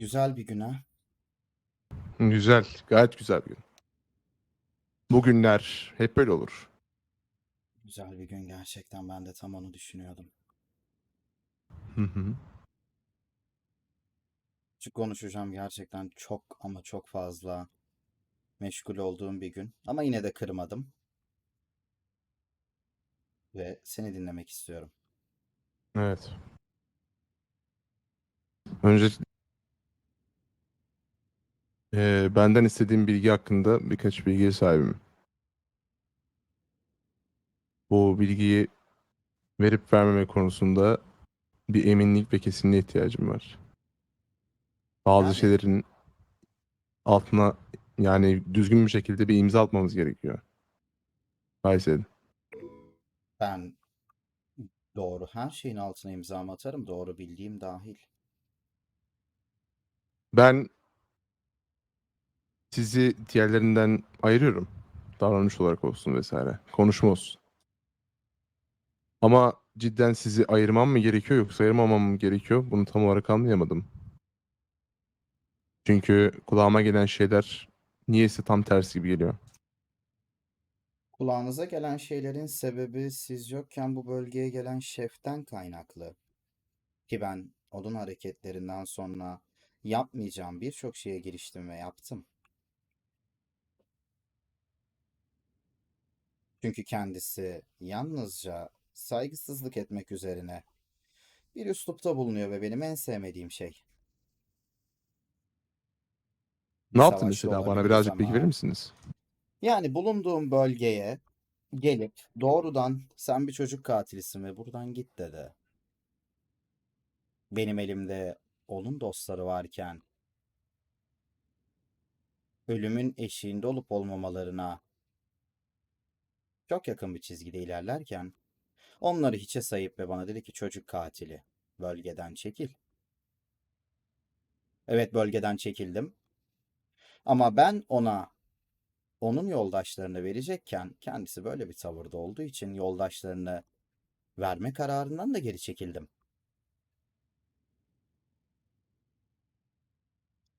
Güzel bir güne. Güzel. Gayet güzel bir gün. Bugünler hep böyle olur. Güzel bir gün gerçekten ben de tam onu düşünüyordum. Hı hı. Şu konuşacağım gerçekten çok ama çok fazla meşgul olduğum bir gün. Ama yine de kırmadım. Ve seni dinlemek istiyorum. Evet. Önce Eee, benden istediğim bilgi hakkında birkaç bilgiye sahibim. Bu bilgiyi verip vermeme konusunda bir eminlik ve kesinliğe ihtiyacım var. Bazı Yani- şeylerin altına yani düzgün bir şekilde bir imza atmamız gerekiyor. Kayseri. Ben doğru her şeyin altına imzamı atarım. Doğru bildiğim dahil. Ben sizi diğerlerinden ayırıyorum. Davranış olarak olsun vesaire. Konuşma olsun. Ama cidden sizi ayırmam mı gerekiyor yoksa ayırmamam mı gerekiyor? Bunu tam olarak anlayamadım. Çünkü kulağıma gelen şeyler niyeyse tam tersi gibi geliyor. Kulağınıza gelen şeylerin sebebi siz yokken bu bölgeye gelen şeften kaynaklı. Ki ben onun hareketlerinden sonra yapmayacağım birçok şeye giriştim ve yaptım. Çünkü kendisi yalnızca saygısızlık etmek üzerine bir üslupta bulunuyor ve benim en sevmediğim şey. Ne yaptın savaşçı mesela? Bana birazcık bilgi ama- verir misiniz? Yani bulunduğum bölgeye gelip doğrudan sen bir çocuk katilisin ve buradan git dedi. Benim elimde onun dostları varken ölümün eşiğinde olup olmamalarına çok yakın bir çizgide ilerlerken onları hiçe sayıp ve bana dedi ki çocuk katili bölgeden çekil. Evet bölgeden çekildim. Ama ben ona onun yoldaşlarını verecekken kendisi böyle bir tavırda olduğu için yoldaşlarını verme kararından da geri çekildim.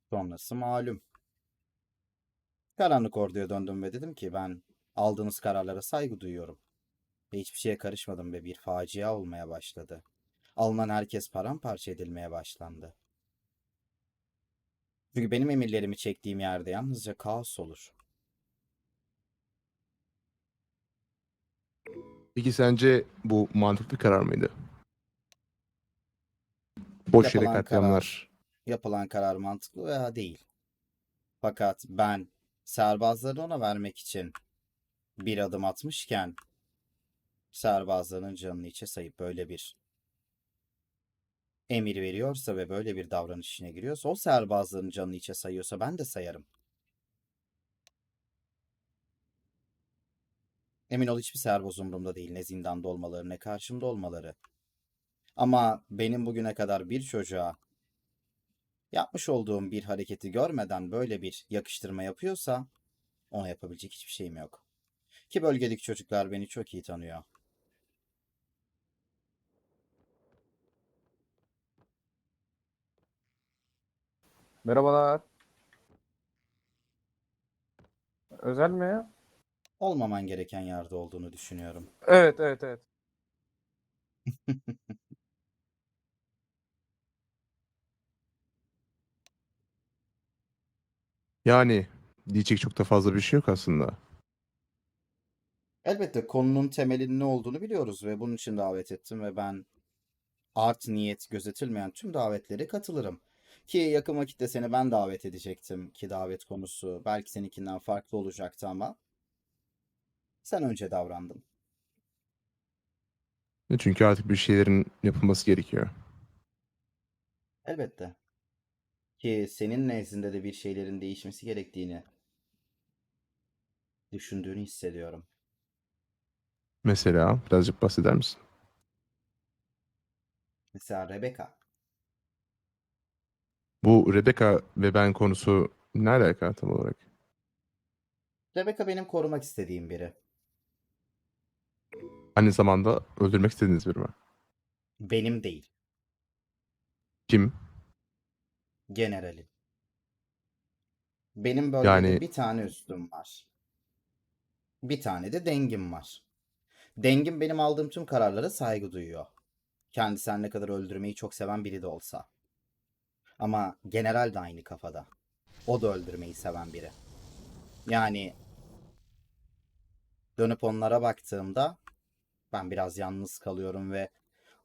Sonrası malum. Karanlık orduya döndüm ve dedim ki ben aldığınız kararlara saygı duyuyorum. Ve hiçbir şeye karışmadım ve bir facia olmaya başladı. Alınan herkes paramparça edilmeye başlandı. Çünkü benim emirlerimi çektiğim yerde yalnızca kaos olur. Peki sence bu mantıklı bir karar mıydı? Boş yere Yapılan katliamlar. Yapılan karar mantıklı veya değil. Fakat ben serbazları ona vermek için bir adım atmışken serbazların canını içe sayıp böyle bir emir veriyorsa ve böyle bir davranış içine giriyorsa o serbazların canını içe sayıyorsa ben de sayarım. Emin ol hiçbir serbaz umurumda değil. Ne zindanda olmaları ne karşımda olmaları. Ama benim bugüne kadar bir çocuğa yapmış olduğum bir hareketi görmeden böyle bir yakıştırma yapıyorsa ona yapabilecek hiçbir şeyim yok. Ki bölgedeki çocuklar beni çok iyi tanıyor. Merhabalar. Özel mi ya? Olmaman gereken yerde olduğunu düşünüyorum. Evet, evet, evet. Yani diyecek çok da fazla bir şey yok aslında. Elbette konunun temelinin ne olduğunu biliyoruz ve bunun için davet ettim ve ben art niyet gözetilmeyen tüm davetlere katılırım. Ki yakın vakitte seni ben davet edecektim ki davet konusu belki seninkinden farklı olacaktı ama sen önce davrandın. E Çünkü artık bir şeylerin yapılması gerekiyor. Elbette. Ki senin nezdinde de bir şeylerin değişmesi gerektiğini düşündüğünü hissediyorum. Mesela birazcık bahseder misin? Mesela Rebecca. Bu Rebecca ve ben konusu ne alaka tam olarak? Rebecca benim korumak istediğim biri. Aynı zamanda öldürmek istediğiniz biri mi? Benim değil. Kim? Generali. Benim bölgede Yani- bir tane üstüm var. Bir tane de dengim var. Dengim benim aldığım tüm kararlara saygı duyuyor. Kendisi her ne kadar öldürmeyi çok seven biri de olsa. Ama general de aynı kafada. O da öldürmeyi seven biri. Yani dönüp onlara baktığımda ben biraz yalnız kalıyorum ve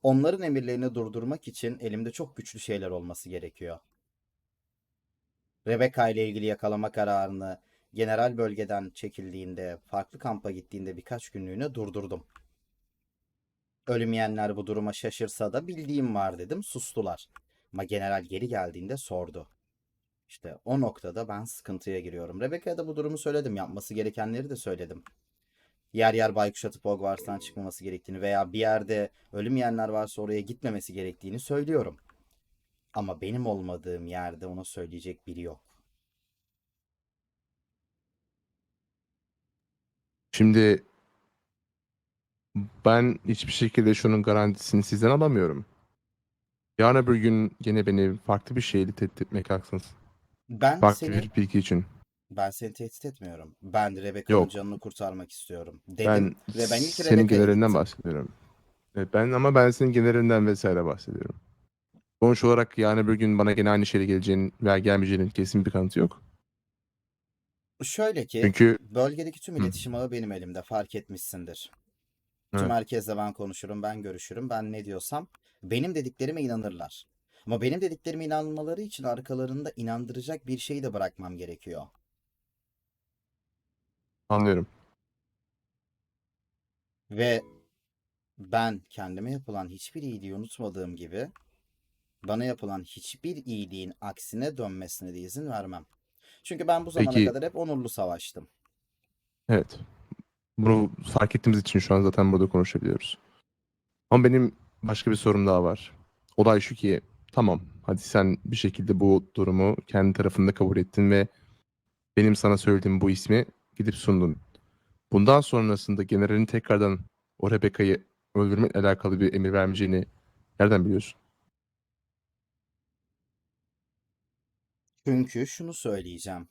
onların emirlerini durdurmak için elimde çok güçlü şeyler olması gerekiyor. Rebecca ile ilgili yakalama kararını general bölgeden çekildiğinde, farklı kampa gittiğinde birkaç günlüğüne durdurdum. Ölmeyenler bu duruma şaşırsa da bildiğim var dedim, sustular. Ama general geri geldiğinde sordu. İşte o noktada ben sıkıntıya giriyorum. Rebecca'ya da bu durumu söyledim, yapması gerekenleri de söyledim. Yer yer baykuş atıp Hogwarts'tan çıkmaması gerektiğini veya bir yerde ölüm yiyenler varsa oraya gitmemesi gerektiğini söylüyorum. Ama benim olmadığım yerde ona söyleyecek biri yok. Şimdi ben hiçbir şekilde şunun garantisini sizden alamıyorum. Yarın öbür gün gene beni farklı bir şeyle tehdit etmeye kalksınız. Ben Farklı seni bir bilgi için. ben seni tehdit etmiyorum. Ben Rebecca'nın Yok. canını kurtarmak istiyorum. Dedim Ben, ve ben ilk senin Rebecca'ya genelinden gittim. bahsediyorum. Evet, ben ama ben senin genelinden vesaire bahsediyorum. Sonuç olarak yarın öbür gün bana gene aynı şeyle geleceğinin veya gelmeyeceğinin kesin bir kanıtı yok. Şöyle ki Çünkü bölgedeki tüm Hı. iletişim ağı benim elimde fark etmişsindir. Tüm Evet. herkesle ben konuşurum, ben görüşürüm, ben ne diyorsam benim dediklerime inanırlar. Ama benim dediklerime inanmaları için arkalarında inandıracak bir şey de bırakmam gerekiyor. anlıyorum. Ve ben kendime yapılan hiçbir iyiliği unutmadığım gibi bana yapılan hiçbir iyiliğin aksine dönmesine de izin vermem. Çünkü ben bu zamana Peki- kadar hep onurlu savaştım. Evet. Bunu fark ettiğimiz için şu an zaten burada konuşabiliyoruz. Ama benim başka bir sorum daha var. Olay şu ki tamam hadi sen bir şekilde bu durumu kendi tarafında kabul ettin ve benim sana söylediğim bu ismi gidip sundun. Bundan sonrasında generalin tekrardan o Rebecca'yı öldürmekle alakalı bir emir vermeyeceğini nereden biliyorsun? Çünkü şunu söyleyeceğim.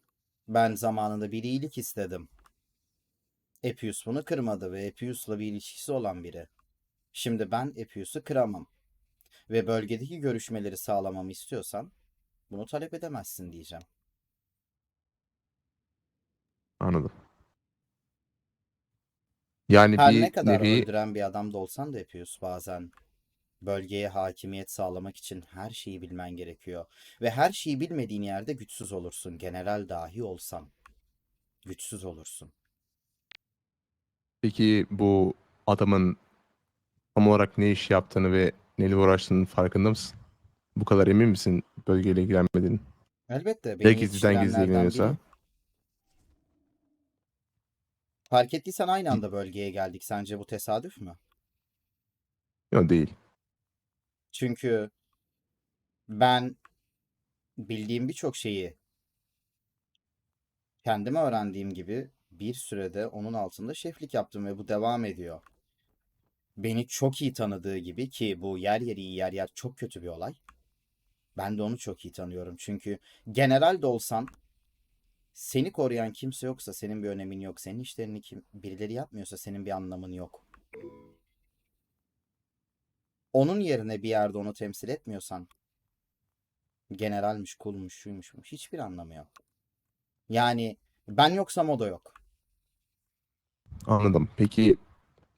Ben zamanında bir iyilik istedim. Epius bunu kırmadı ve Epius'la bir ilişkisi olan biri. Şimdi ben Epius'u kıramam. Ve bölgedeki görüşmeleri sağlamamı istiyorsan bunu talep edemezsin diyeceğim. Anladım. Yani Her bir ne kadar nevi öldüren bir adam da olsan da Epius bazen bölgeye hakimiyet sağlamak için her şeyi bilmen gerekiyor. Ve her şeyi bilmediğin yerde güçsüz olursun. General dahi olsan güçsüz olursun. peki bu adamın tam olarak ne iş yaptığını ve neyle uğraştığının farkında mısın? Bu kadar emin misin bölgeyle ilgilenmediğini? Elbette Belki sizden gizli yetiştirenlerden ilgileniyorsa. biri. Fark ettiysen aynı anda bölgeye geldik. Sence bu tesadüf mü? Yok değil. Çünkü ben bildiğim birçok şeyi kendime öğrendiğim gibi bir sürede onun altında şeflik yaptım ve bu devam ediyor. Beni çok iyi tanıdığı gibi ki bu yer yer iyi yer yer çok kötü bir olay. Ben de onu çok iyi tanıyorum. Çünkü general de olsan seni koruyan kimse yoksa senin bir önemin yok. Senin işlerini kim, birileri yapmıyorsa senin bir anlamın yok. Onun yerine bir yerde onu temsil etmiyorsan generalmiş, kulmuş, şuymuş, buymuş, hiçbir anlamı yok. Yani ben yoksam o da yok. Anladım. Peki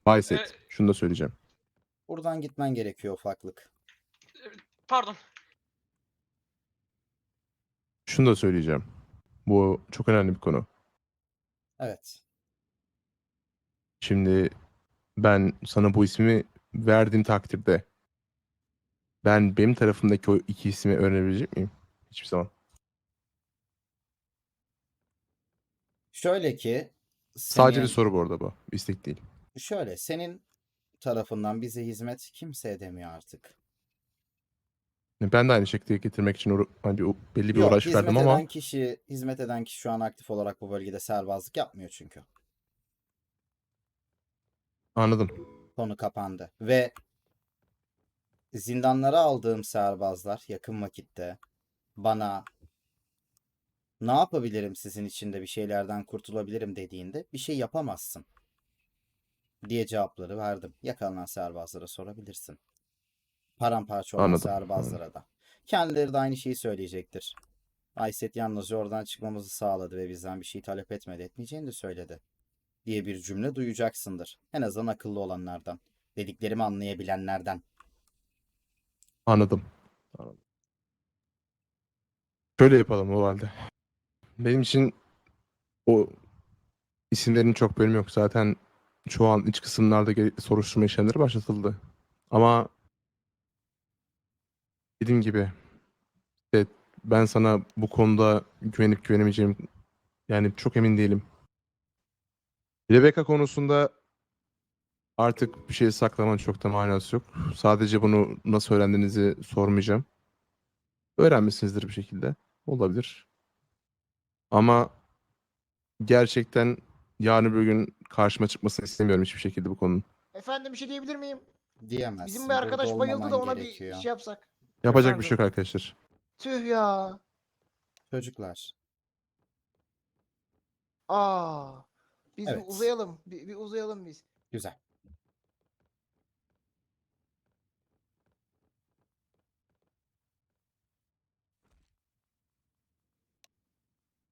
Bayset, Ee, şunu da söyleyeceğim. Buradan gitmen gerekiyor ufaklık. Pardon. Şunu da söyleyeceğim. Bu çok önemli bir konu. Evet. Şimdi ben sana bu ismi verdiğim takdirde ben benim tarafımdaki o iki ismi öğrenebilecek miyim? Hiçbir zaman. Şöyle ki Sadece senin- bir soru bu arada bu. İstek değil. Şöyle senin tarafından bize hizmet kimse edemiyor artık. Ben de aynı şekilde getirmek için uğra- hani bir, belli bir Yok, uğraş hizmet verdim eden ama kişi, hizmet eden kişi şu an aktif olarak bu bölgede serbazlık yapmıyor çünkü. anladım. Konu kapandı. Ve zindanlara aldığım serbazlar yakın vakitte bana ne yapabilirim sizin için de bir şeylerden kurtulabilirim dediğinde bir şey yapamazsın diye cevapları verdim. Yakalanan serbazlara sorabilirsin. Paramparça olan Anladım, serbazlara da. Kendileri de aynı şeyi söyleyecektir. Ayset yalnızca oradan çıkmamızı sağladı ve bizden bir şey talep etmedi. Etmeyeceğini de söyledi. Diye bir cümle duyacaksındır. En azından akıllı olanlardan. Dediklerimi anlayabilenlerden. Anladım. Anladım. Şöyle yapalım o halde. Benim için o isimlerin çok bölümü yok. Zaten şu an iç kısımlarda soruşturma işlemleri başlatıldı. Ama dediğim gibi evet, ben sana bu konuda güvenip güvenemeyeceğim yani çok emin değilim. Rebecca konusunda artık bir şey saklamanın çok da manası yok. Sadece bunu nasıl öğrendiğinizi sormayacağım. Öğrenmişsinizdir bir şekilde. Olabilir. Ama gerçekten yarın bir gün karşıma çıkmasını istemiyorum hiçbir şekilde bu konunun. Efendim bir şey diyebilir miyim? Diyemezsin. Bizim bir Burada arkadaş bayıldı olmaman da ona gerekiyor. bir şey yapsak. Yapacak bir şey yok arkadaşlar. Tüh ya. Çocuklar. Aa. Biz Evet. bir uzayalım. Bir, bir uzayalım biz. Güzel.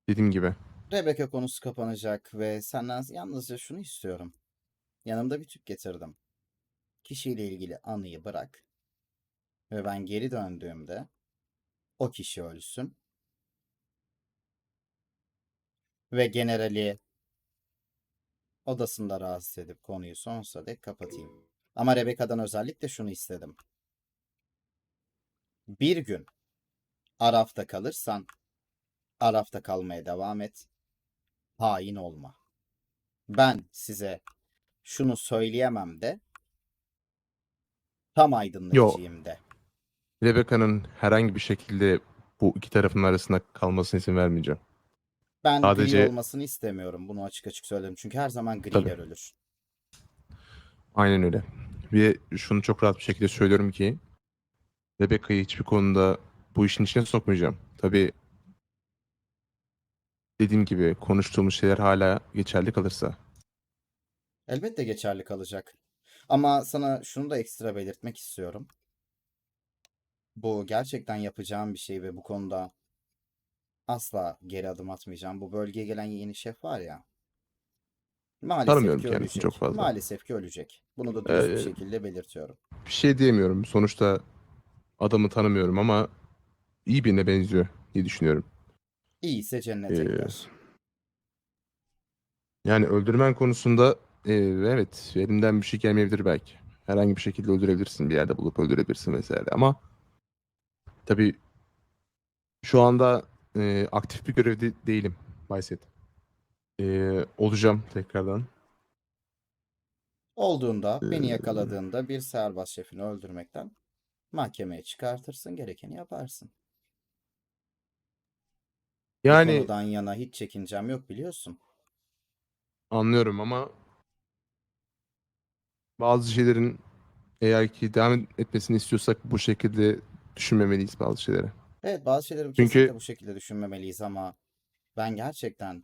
Dediğim gibi. Rebecca konusu kapanacak ve senden yalnızca şunu istiyorum. Yanımda bir tüp getirdim. Kişiyle ilgili anıyı bırak. Ve ben geri döndüğümde o kişi ölsün. Ve generali odasında rahatsız edip konuyu sonsuza dek kapatayım. Ama Rebecca'dan özellikle şunu istedim. Bir gün Araf'ta kalırsan Araf'ta kalmaya devam et. Hain olma. Ben size şunu söyleyemem de tam aydınlatıcıyım de. Rebecca'nın herhangi bir şekilde bu iki tarafın arasında kalmasına izin vermeyeceğim. Ben Sadece- gri olmasını istemiyorum. Bunu açık açık söyledim. Çünkü her zaman griler ölür. Aynen öyle. Ve şunu çok rahat bir şekilde söylüyorum ki Rebecca'yı hiçbir konuda bu işin içine sokmayacağım. Tabii dediğim gibi konuştuğumuz şeyler hala geçerli kalırsa. Elbette geçerli kalacak. Ama sana şunu da ekstra belirtmek istiyorum. Bu gerçekten yapacağım bir şey ve bu konuda asla geri adım atmayacağım. Bu bölgeye gelen yeni şef var ya. Maalesef Tanımıyorum ki kendisini ölecek. çok fazla. Maalesef ki ölecek. Bunu da dürüst bir Ee, şekilde belirtiyorum. Bir şey diyemiyorum. Sonuçta adamı tanımıyorum ama iyi birine benziyor diye düşünüyorum. İyiyse cennete Ee, gider. Yani öldürmen konusunda e, evet elimden bir şey gelmeyebilir belki. Herhangi bir şekilde öldürebilirsin bir yerde bulup öldürebilirsin vesaire ama tabii şu anda e, aktif bir görevde değilim Bayset. E, olacağım tekrardan. Olduğunda, beni Ee, yakaladığında bir serbest şefini öldürmekten mahkemeye çıkartırsın, gerekeni yaparsın. Bu Yani konudan yana hiç çekincem yok biliyorsun. anlıyorum ama bazı şeylerin eğer ki devam etmesini istiyorsak bu şekilde düşünmemeliyiz bazı şeyleri. Evet, bazı şeyleri Çünkü- kesinlikle bu şekilde düşünmemeliyiz ama ben gerçekten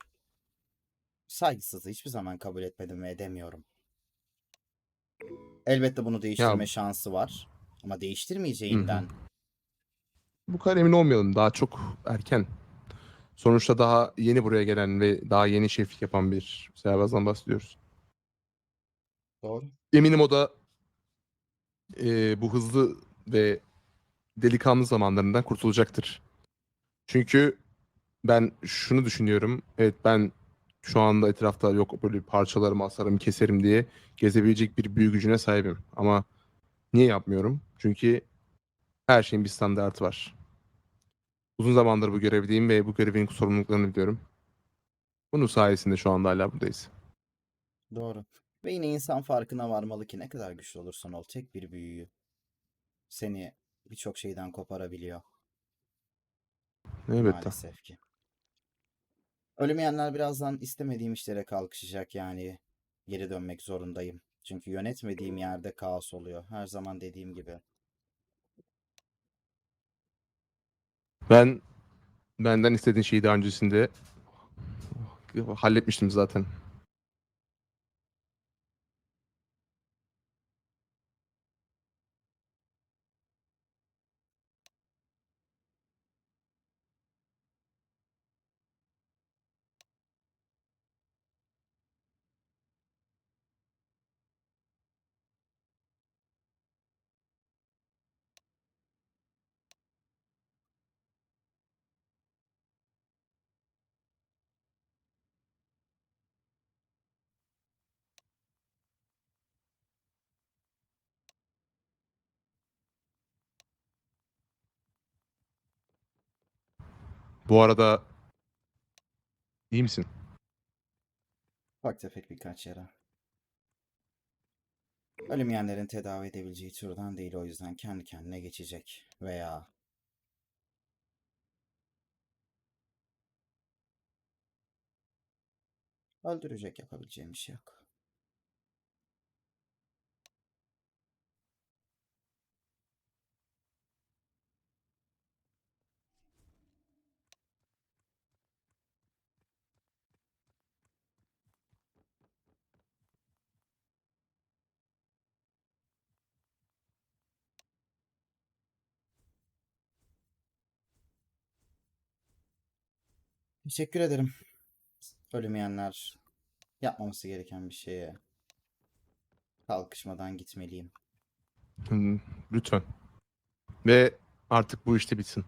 saygısızlığı hiçbir zaman kabul etmedim ve edemiyorum. Elbette bunu değiştirme şansı var ama değiştirmeyeceğinden Bu kadar emin olmayalım. Daha çok erken. Sonuçta daha yeni buraya gelen ve daha yeni şeflik yapan bir serbazdan bahsediyoruz. doğru. Eminim o da eee, bu hızlı ve delikanlı zamanlarından kurtulacaktır. Çünkü ben şunu düşünüyorum. Evet ben şu anda etrafta yok böyle parçalarımı asarım keserim diye gezebilecek bir büyü gücüne sahibim. Ama niye yapmıyorum? Çünkü her şeyin bir standartı var. Uzun zamandır bu görevdeyim ve bu görevin sorumluluklarını biliyorum. Bunun sayesinde şu anda hala buradayız. Doğru. Ve yine insan farkına varmalı ki ne kadar güçlü olursan ol tek bir büyüyü seni birçok şeyden koparabiliyor. Elbette. Maalesef ki. Ölmeyenler birazdan istemediğim işlere kalkışacak yani. Geri dönmek zorundayım. Çünkü yönetmediğim yerde kaos oluyor. Her zaman dediğim gibi. Ben Benden istediğin şeyi daha öncesinde halletmiştim zaten. Bu arada iyi misin? Ufak tefek birkaç yara. Ölmeyenlerin tedavi edebileceği türden değil o yüzden kendi kendine geçecek. Veya öldürecek yapabileceğim bir şey yok. Teşekkür ederim. Ölmeyenler yapmaması gereken bir şeye kalkışmadan gitmeliyim. Hmm, Lütfen. Ve artık bu işte bitsin.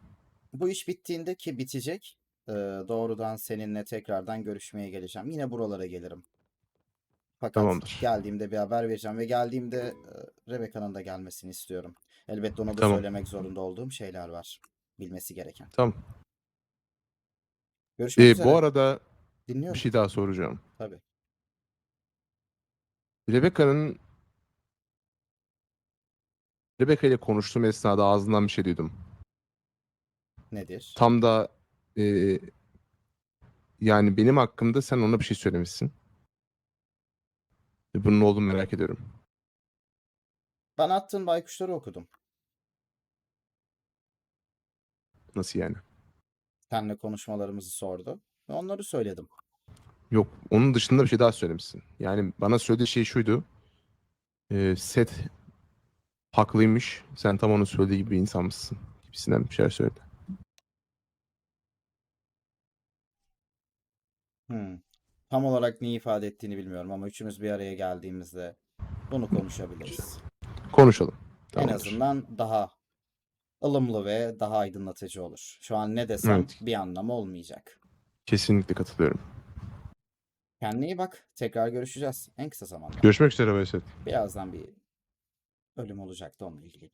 Bu iş bittiğinde ki bitecek, e, doğrudan seninle tekrardan görüşmeye geleceğim. Yine buralara gelirim. Fakat Tamamdır. geldiğimde bir haber vereceğim ve geldiğimde e, Rebecca'nın da gelmesini istiyorum. Elbette ona da Tamam. söylemek zorunda olduğum şeyler var. Bilmesi gereken. Tamam. Görüşmek Ee, üzere. bu arada Dinliyorum. bir şey daha soracağım. Tabii. Rebecca'nın Rebecca ile konuştuğum esnada ağzından bir şey duydum. Nedir? Tam da e, yani benim hakkımda sen ona bir şey söylemişsin. Ve bunun ne olduğunu merak ediyorum. Ben attığın baykuşları okudum. Nasıl yani? Seninle konuşmalarımızı sordu. Ve onları söyledim. Yok, onun dışında bir şey daha söylemişsin. Yani bana söylediği şey şuydu. E, Seth haklıymış. Sen tam onun söylediği gibi bir insanmışsın. Gibisinden bir şeyler söyledi. Hmm. Tam olarak ne ifade ettiğini bilmiyorum ama üçümüz bir araya geldiğimizde bunu konuşabiliriz. Konuşalım. En Tamamdır. azından daha ılımlı ve daha aydınlatıcı olur. Şu an ne desem Evet. bir anlamı olmayacak. Kesinlikle katılıyorum. Kendine iyi bak. Tekrar görüşeceğiz en kısa zamanda. Görüşmek üzere Veysel. Birazdan bir ölüm olacak da onunla ilgili.